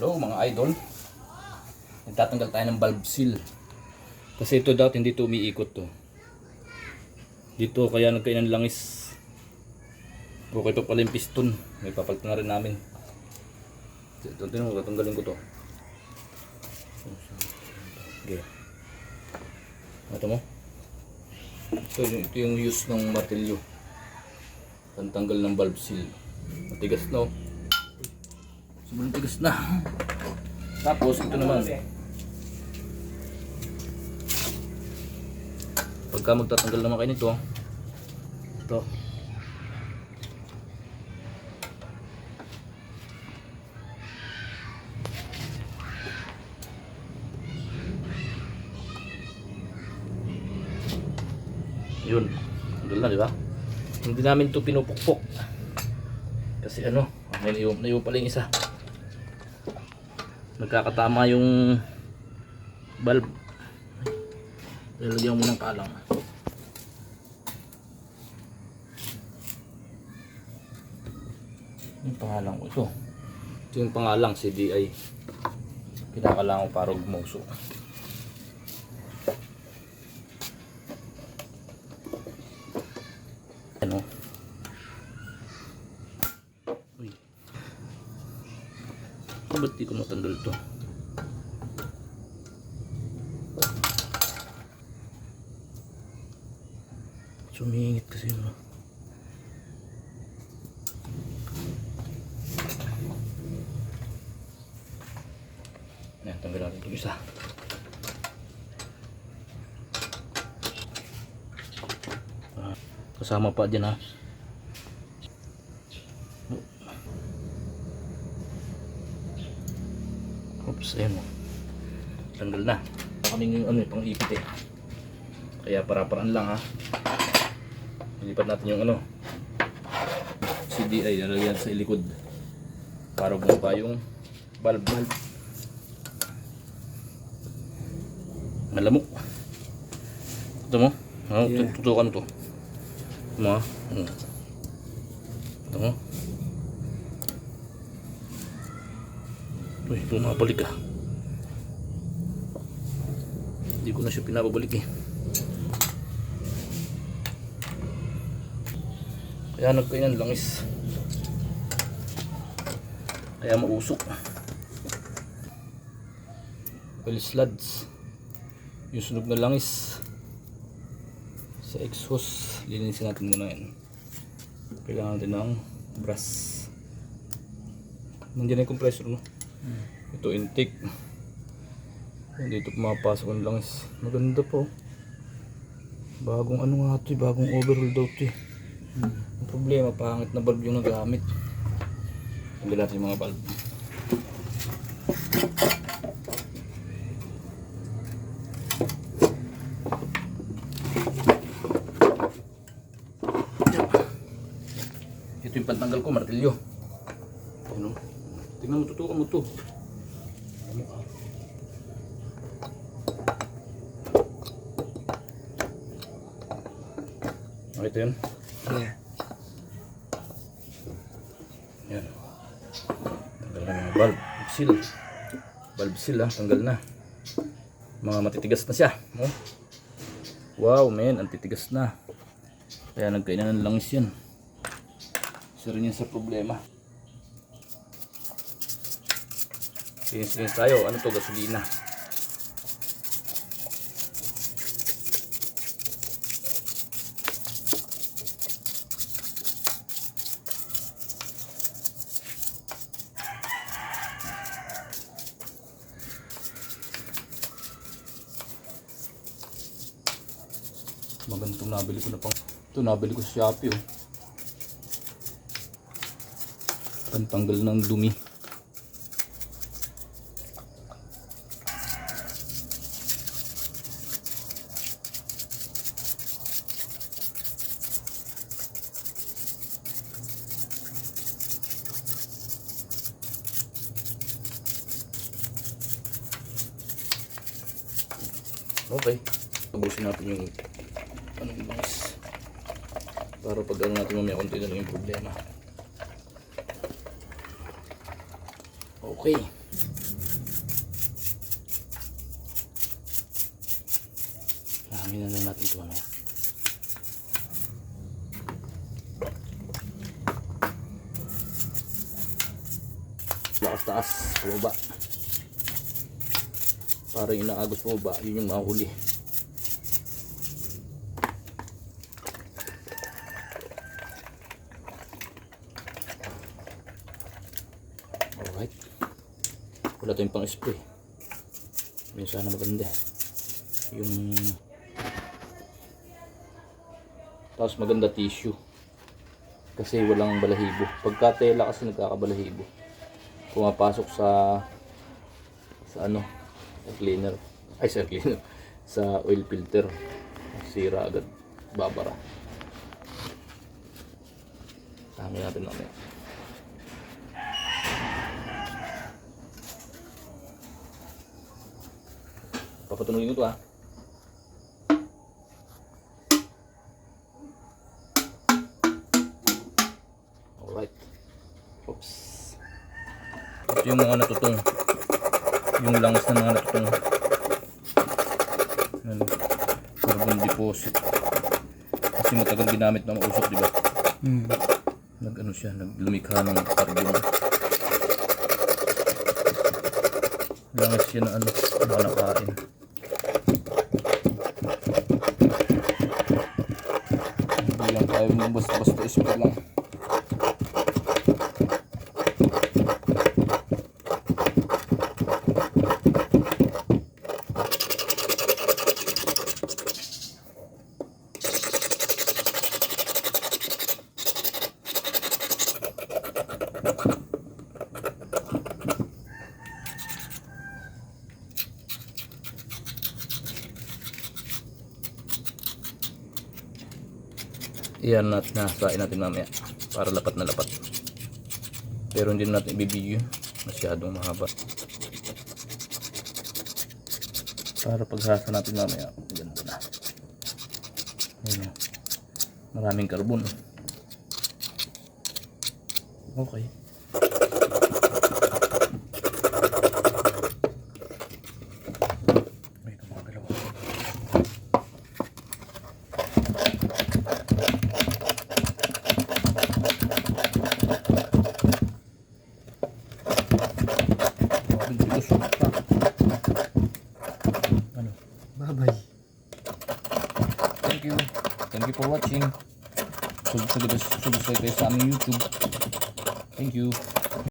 Hello mga idol. Nagtatanggal tayo ng valve seal. Kasi ito dati hindi to umiikot to. Dito kaya nagkainan langis. Okay ito pala yung piston. May papalitan na rin namin. Ito, ito mo, tatanggalin ko to. Okay. Ito mo. Ito, ito yung use ng martilyo. Pantanggal ng valve seal. Matigas na oh. Sobrang tigas na. Tapos, ito naman. Pagka magtatanggal naman kayo nito, ito. Yun. Tanggal na, di ba? Hindi namin ito pinupukpok. Kasi ano, may naiwan, naiwan pala yung isa. Nagkakatama yung valve. Lalagyan mo ng kalang. Yung pangalan ko ito. Ito yung pangalang CDI. Pinakalangan ko para gumuso. Ano? Uy. Ba't di ko matanggal to? Sumingit kasi no. Ayan, tanggal natin itong isa. Ah, kasama pa dyan ha. Oops, ayun mo. Tanggal na. Kaming yung ano, pang ipit eh. Kaya para-paraan lang ha. Ilipat natin yung ano. CDI, lalagyan sa ilikod. Para bumaba yung valve valve. Malamok. Ito mo? Oh, Yeah. Tutukan mo to. Ito mo ha? Hmm. Ito mo? Uy, bumabalik ah. Hindi ko na siya pinababalik eh. Kaya nagkainan langis. Kaya mausok. Oil sluds. Yung sunog na langis. Sa exhaust. Linisin natin muna yan. Kailangan natin ng brass. Nandiyan na yung compressor no? Ito intake. Dito pumapasok ang langis. Maganda po. Bagong ano nga ito eh, bagong overhaul daw ito eh. Ang problema, pangit na bulb yung nagamit. Tanggal natin yung mga bulb. Ito yung pantanggal ko, martilyo. Tingnan mo, tutukan mo to. Nakita yun? Yeah. Yan. Tanggal na mga bulb. Seal. Bulb seal ah. Tanggal na. Mga matitigas na siya. Oh. Wow men. Ang titigas na. Kaya nagkainan ng langis yan. Isa rin yan sa problema. Linis-linis tayo. Ano to? Gasolina. Magandang nabili ko na pang ito nabili ko sa Shopee oh. Pantanggal ng dumi. Okay. Ubusin natin yung anong bangis. Para pag ano natin mamaya konti na lang yung problema. Okay. Hangin na lang natin ito ano. Lakas-taas, baba. Parang inaagos pababa, yun yung mahuli. Alright. Wala tayong pang spray. Yun sana maganda. Yung tapos maganda tissue. Kasi walang balahibo. Pagka tela kasi nagkakabalahibo. Pumapasok sa sa ano, cleaner. Ay, sa cleaner. Sa oil filter. Sira agad. Babara. Tama natin mamaya. Papatunogin ko to ah. Alright. Oops. Ito yung mga natutong. Yung langas ng mga natutong. Ano? Carbon deposit. Kasi matagal ginamit ng usok, di ba? Hmm. Nag ano siya, naglumikha ng carbon. Langas siya ng ano, mga nakain. Hindi lang tayo ng basta-basta ispa lang. Iyan natin na sain natin mamaya para lapat na lapat. Pero hindi na natin ibibigyo masyadong mahaba. Para paghasa natin mamaya, ganda na. Ayun o. Maraming karbon. Okay. Suot pa. Ano? Bye-bye. Thank you. Thank you for watching. Subscribe kayo sa aming YouTube. Thank you.